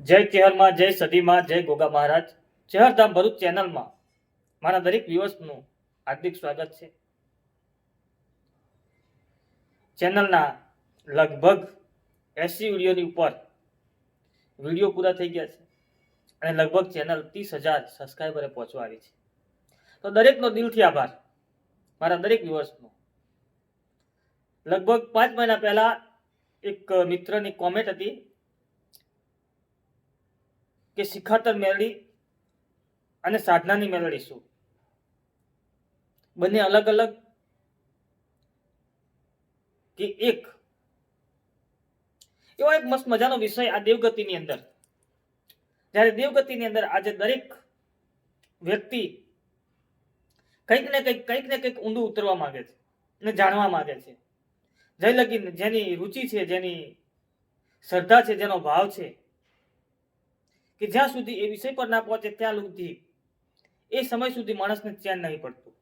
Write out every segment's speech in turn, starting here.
જય કેહરમાં જય સદીમાં, જય ગોગા મહારાજ. ચહેરધામ ભરૂચ ચેનલમાં મારા દરેક વિવર્સનું હાર્દિક સ્વાગત છે. ચેનલના લગભગ એસી વિડીયોની ઉપર વીડિયો પૂરા થઈ ગયા છે અને લગભગ ચેનલ ત્રીસ હજાર સબસ્ક્રાઈબરે પહોંચવા છે. તો દરેકનો દિલથી આભાર મારા દરેક વ્યુઅર્સનો. લગભગ પાંચ મહિના પહેલાં એક મિત્રની કોમેન્ટ હતી કે શિખાતર મેળવી અને સાધનાની મેળવીશું. બંને અલગ અલગ કે એક? એવો એક મસ્ત મજાનો વિષય આ દેવગતિની અંદર. જ્યારે દેવગતિની અંદર આજે દરેક વ્યક્તિ કંઈક ને કંઈક કંઈક ને કંઈક ઊંડું ઉતરવા માંગે છે અને જાણવા માંગે છે. જય લગીન જેની રુચિ છે, જેની શ્રદ્ધા છે, જેનો ભાવ છે કે જ્યાં સુધી એ વિષય પર ના પહોંચે ત્યાં સુધી એ સમય સુધી માણસને ચેન નહીં પડતું.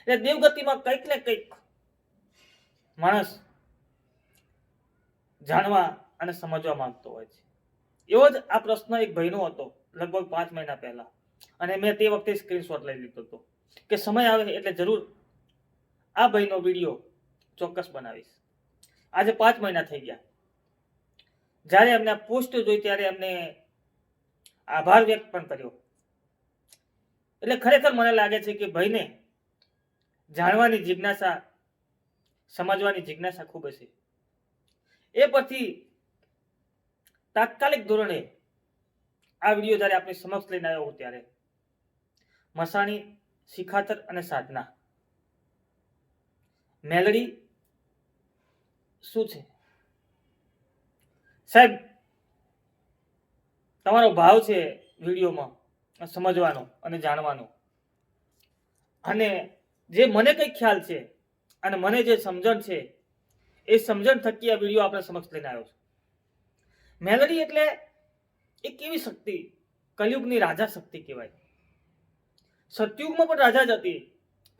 એટલે દેવગતિમાં કંઈક ને કંઈક માણસ જાણવા અને સમજવા માંગતો હોય છે. એવો જ આ પ્રશ્ન એક ભાઈનો હતો લગભગ પાંચ મહિના પહેલા. અને મેં તે વખતે સ્ક્રીનશોટ લઈ લીધો હતો કે સમય આવે એટલે જરૂર આ ભાઈનો વીડિયો ચોક્કસ બનાવીશ. આજે પાંચ મહિના થઈ ગયા. જ્યારે એમને પોસ્ટ જોઈ ત્યારે એમને આભાર વ્યક્ત પણ કર્યો. એટલે ખરેખર મને લાગે છે કે ભાઈને જાણવાની જિજ્ઞાસા, સમજવાની જિજ્ઞાસા ખૂબ હશે. એ પરથી તાત્કાલિક ધોરણે આ વીડિયો જ્યારે આપણી સમક્ષ લઈને આવ્યો હું ત્યારે, મસાણી, શિખાતર અને સાધના. મેલડી શું છે? સાહેબ તમારો ભાવ છે વિડીયોમાં, સમજવાનો અને જાણવાનો. અને જે મને કંઈક ખ્યાલ છે અને મને જે સમજણ છે, એ સમજણ થકી આ વીડિયો આપણે સમક્ષ લઈને આવ્યો છે. મેલડી એટલે એક એવી શક્તિ, કલયુગની રાજા શક્તિ કહેવાય. સતયુગમાં પણ રાજા જ હતી,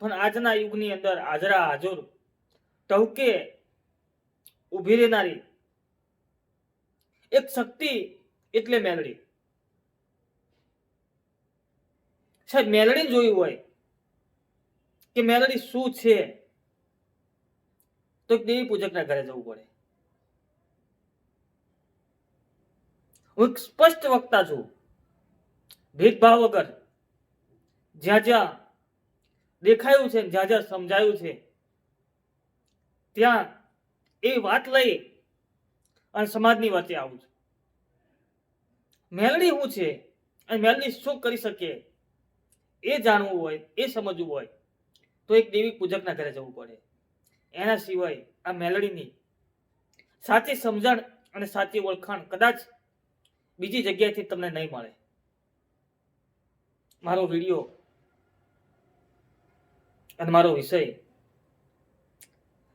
પણ આજના યુગની અંદર હાજરા, હાજર ટહુકે ઊભી રહેનારી એક શક્તિ એટલે મેલડી. સાહેબ, મેલડી જોયું હોય કે મેલડી શું છે? તો દેવી પૂજકના ઘરે જવું પડે. હું સ્પષ્ટ વક્તા છું. ભેદભાવ વગર. જ્યાં જ્યાં દેખાયું છે જ્યાં જ્યાં સમજાયું છે, ત્યાં એ વાત લઈ અને સમાજની વચ્ચે આવું છું. મેલડી શું છે? અને મેલડી શું કરી શકે? એ જાણવું હોય, એ સમજવું હોય, તો એક દેવી પૂજકના ઘરે જવું પડે. એના સિવાય આ મેલડીની સાચી સમજણ અને સાચી ઓળખાણ કદાચ બીજી જગ્યાએથી તમને નહીં મળે. મારો વીડિયો અને મારો વિષય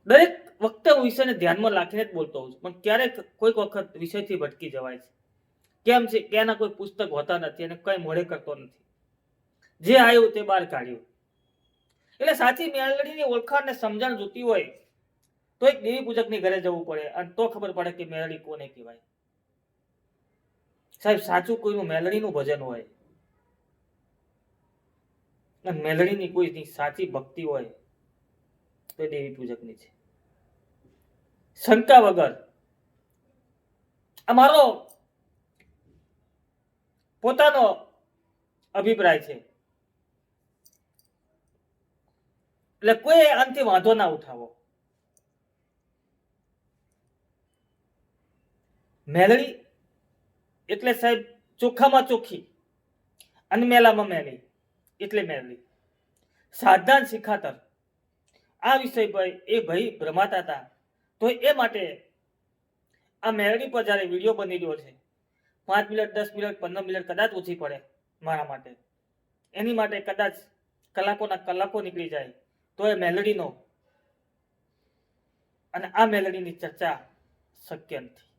દરેક વખતે હું વિષયને ધ્યાનમાં રાખીને જ બોલતો હોઉં છું. પણ ક્યારેક કોઈક વખત વિષયથી ભટકી જવાય છે. કેમ છે? કે એના કોઈ પુસ્તક હોતા નથી અને કઈ મોડે કરતો નથી. જે આવ્યું તે બહાર કાઢ્યું. એટલે સાચી મેળડીની ઓળખાણ ને સમજણ જોતી હોય તો એક દેવી પૂજકની ઘરે જવું પડે અને તો ખબર પડે કે મેળડી કોને કહેવાય. સાહેબ, સાચું કોઈનું મેલડીનું ભજન હોય અને મેલડીની કોઈની સાચી ભક્તિ હોય તો દેવી પૂજકની છે. શંકા વગર. આ મારો પોતાનો અભિપ્રાય છે. એટલે કોઈ આનથી વાંધો ના ઉઠાવો. મેલડી એટલે સાહેબ ચોખ્ખામાં ચોખ્ખી અને મેલામાં મેલી, એટલે મેલડી. સાધના શિખાતર. આ વિષય પર એ ભાઈ ભ્રમાતા હતા. તો એ માટે આ મેલડી પર જ્યારે વીડિયો બની રહ્યો છે પાંચ મિનિટ, દસ મિનિટ, પંદર મિનિટ કદાચ ઓછી પડે મારા માટે. એની માટે કદાચ કલાકોના કલાકો નીકળી જાય. તો એ મેલડીનો અને આ મેલડીની ચર્ચા શક્ય નથી.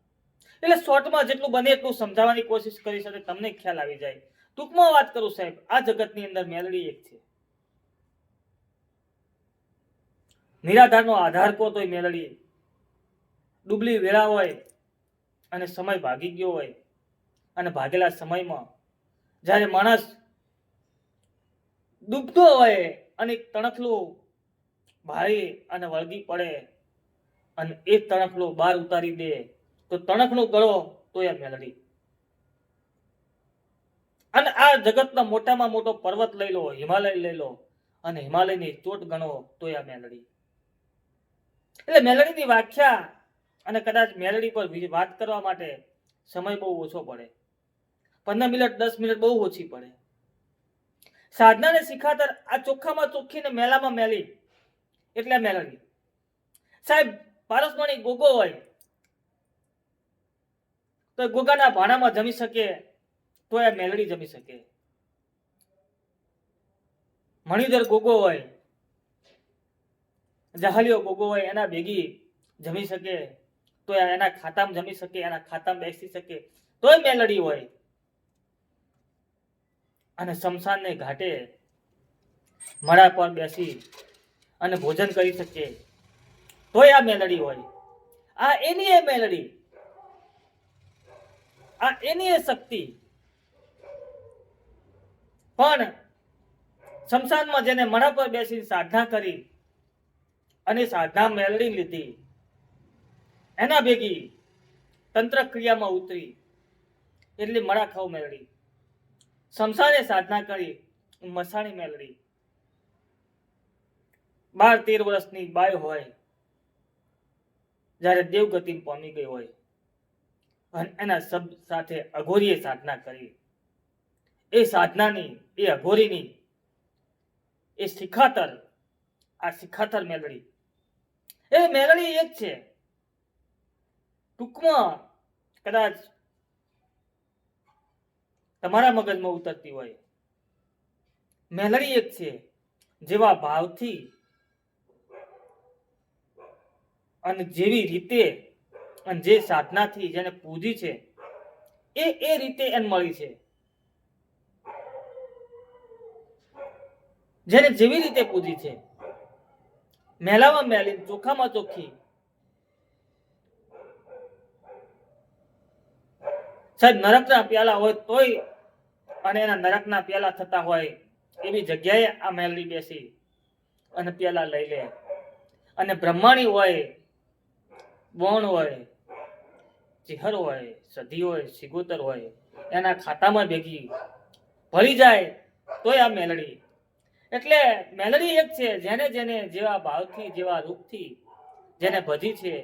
એટલે શોર્ટમાં જેટલું બને એટલું સમજાવવાની કોશિશ કરી શકે તમને ખ્યાલ આવી જાય. ટૂંકમાં વાત કરું સાહેબ, આ જગતની અંદર મેલડી એક છે. નિરાધારનો આધાર કહો તો એ મેલડી? ડુબલી વેળા હોય અને સમય ભાગી ગયો હોય. અને ભાગેલા સમયમાં જ્યારે માણસ ડૂબતો હોય અને તણખલું ભારે અને વળગી પડે અને એ તણખલું બહાર ઉતારી દે, તો તણખનો ગળો તો એ મેલડી. અને આ જગતનો મોટામાં મોટો પર્વત લઈ લો, હિમાલય લઈ લો, અને હિમાલયની ચોટ ગણો તો એ મેલડી. એટલે મેલડીની વ્યાખ્યા અને કદાચ મેલડી પર વાત કરવા માટે સમય બહુ ઓછો પડે. પંદર મિનિટ, દસ મિનિટ બહુ ઓછી પડે. સાધનાને શીખાતર આ ચોખ્ખામાં ચોખ્ખી ને મેલામાં મેલી. એટલે મેલડી સાહેબ પારસમણી ગોગો હોય. તો ગોગાના ભાણામાં જમી શકે, તો એ મેલડી જમી શકે. મણિધર ગોગો હોય, જહાલીઓ ગોગો હોય, એના ભેગી જમી શકે, તો એના ખાતામાં જમી શકે, એના ખાતામાં બેસી શકે તોય મેલડી હોય. અને શમશાનને ઘાટે મડા પર બેસી અને ભોજન કરી શકીએ. તોય આ મેલડી હોય. આ એની એ મેલડી. આ એની એ શક્તિ. પણ શમશાનમાં જેને મડા પર બેસી સાધના કરી અને સાધના મેળવી લીધી, એના ભેગી તંત્ર ક્રિયામાં ઉતરી. એટલે મડા ખાવ મેળવી શમશાને સાધના કરી, મસાણી મેળવી. બાર તેર વર્ષની બાય હોય, જ્યારે દેવગતિ પામી ગઈ હોય, અને એના શબ્દ સાથે અઘોરીએ સાધના કરી. એ સાધનાની, એ અઘોરીની, એ શિખાતર, આ શિખાતર મેલડી એ મેલડી એક છે. ટૂંકમાં કદાચ તમારા મગજમાં ઉતરતી હોય. મેલડી એક છે, જેવા ભાવથી અને જેવી રીતે અને જે સાધનાથી જેને પૂજી છે, એ એ રીતે એને મળી છે. જેને જેવી રીતે પૂજી છે. મેલામાં મેલી ચોખામાં ચોખ્ખી સાહેબ, નરકના પ્યાલા હોય તોય અને એના નરકના પેલા થતા હોય, એવી જગ્યાએ આ મેલડી બેસી અને પેલા લઈ લે. અને બ્રહ્માણી હોય, બોણ હોય ચિહર હોય સધી હોય, સિગોતર હોય, એના ખાતામાં ભેગી ભળી જાય, તોય આ મેલડી. એટલે મેલડી એક છે, જેને જેને જેવા ભાવથી, જેવા રૂપથી, જેને ભજી છે,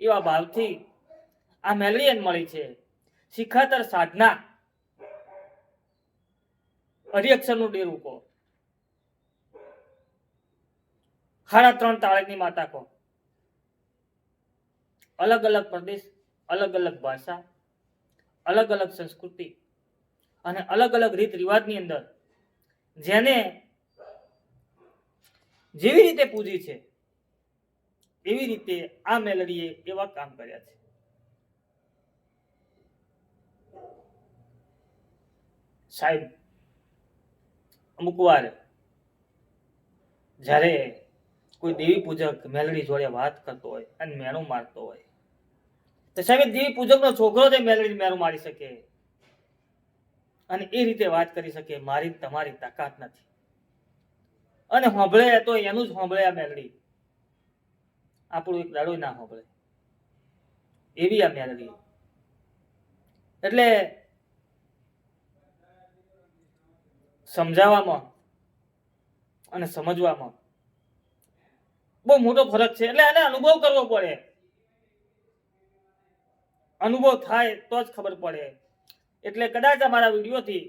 એવા ભાવથી આ મેલડી એને મળી છે. શિખાતર સાધના. અઢી ડેરું કહો. ખારા ત્રણ તાળકની માતા કહો. અલગ અલગ પ્રદેશ, અલગ અલગ ભાષા, અલગ અલગ સંસ્કૃતિ અને અલગ અલગ રીત રિવાજની અંદર જેને જેવી રીતે પૂજી છે, એવી રીતે આ મેલડીએ એવા કામ કર્યા છે. સાહેબ અમુક વાર જ્યારે કોઈ દેવી પૂજક મેલડી જોડે વાત કરતો હોય અને મેણું મારતો હોય, તો સાહેબ દેવી પૂજકનો છોકરો તે મેલડી મેણું મારી શકે. અને એ રીતે વાત કરી શકે, મારી તમારી તાકાત નથી. અને હોંભળે તો એનું જ હોંભળે આ મેલડી. આપણું એક દાડો ના હોંભળે. એવી આ મેલડી. એટલે સમજાવવામાં અને સમજવામાં. બહુ મોટો ફરક છે. એટલે એને અનુભવ કરવો પડે. અનુભવ થાય તો જ ખબર પડે. એટલે કદાચ અમારા વિડીયોથી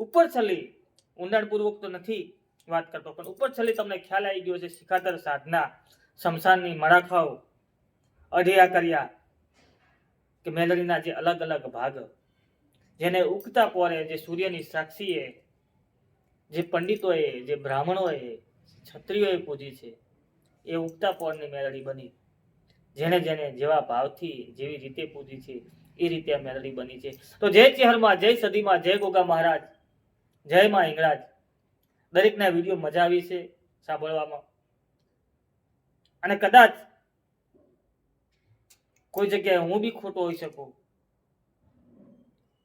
ઉપર છલી ઊંડાણપૂર્વક તો નથી વાત કરતો, પણ ઉપર છલી તમને ખ્યાલ આવી ગયો છે શિખાતર સાધના, શમશાનની મરાખાઓ, અઢિયા કર્યા કે મેલડીના જે અલગ અલગ ભાગ, જેને ઉગતા પોરે જે સૂર્યની સાક્ષીએ જે પંડિતોએ, જે બ્રાહ્મણોએ ક્ષત્રિયોએ પૂજી છે, એ ઉગતા પોળની મેલડી બની. જેને જેને જેવા ભાવથી જેવી રીતે પૂજી છે, એ રીતે આ મેલડી બની છે. તો જય ચિહરમાં, જય સદીમાં, જય ગોગા મહારાજ, જય માં હિંગળાજ. દરેકના વીડિયો મજા આવી છે સાંભળવામાં. અને કદાચ કોઈ જગ્યાએ હું બી ખોટો હોઈ શકું,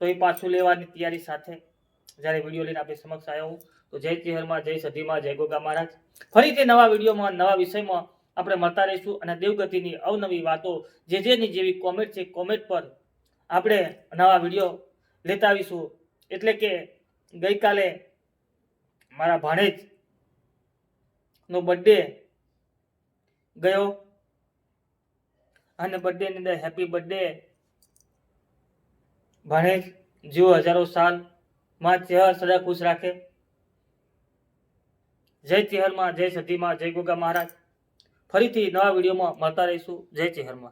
તો એ પાછું લેવાની તૈયારી સાથે જ્યારે વીડિયો લઈને આપણી સમક્ષ આવ્યો હું. તો જય ચેહરમાં જય સધીમાં, જય ગોગા મહારાજ. ફરીથી નવા વિડીયોમાં, નવા વિષયમાં આપણે મળતા રહીશું અને દેવગતિની અવનવી વાતો જે જેની જેવી કોમેન્ટ છે કોમેન્ટ પર આપણે નવા વીડિયો લેતા આવીશું. એટલે કે ગઈકાલે મારા ભાણેજ નો બર્થડે ગયો અને બર્થડેની અંદર હેપી બર્થડે ભાણેજ, જીવો હજારો સાલ. માં ચહેર સદા ખુશ રાખે. જય ચેહરમાં, જય સતીમાં જય ગોગા મહારાજ. ફરીથી નવા વિડીયોમાં મળતા રહીશું. જય ચેહરમાં.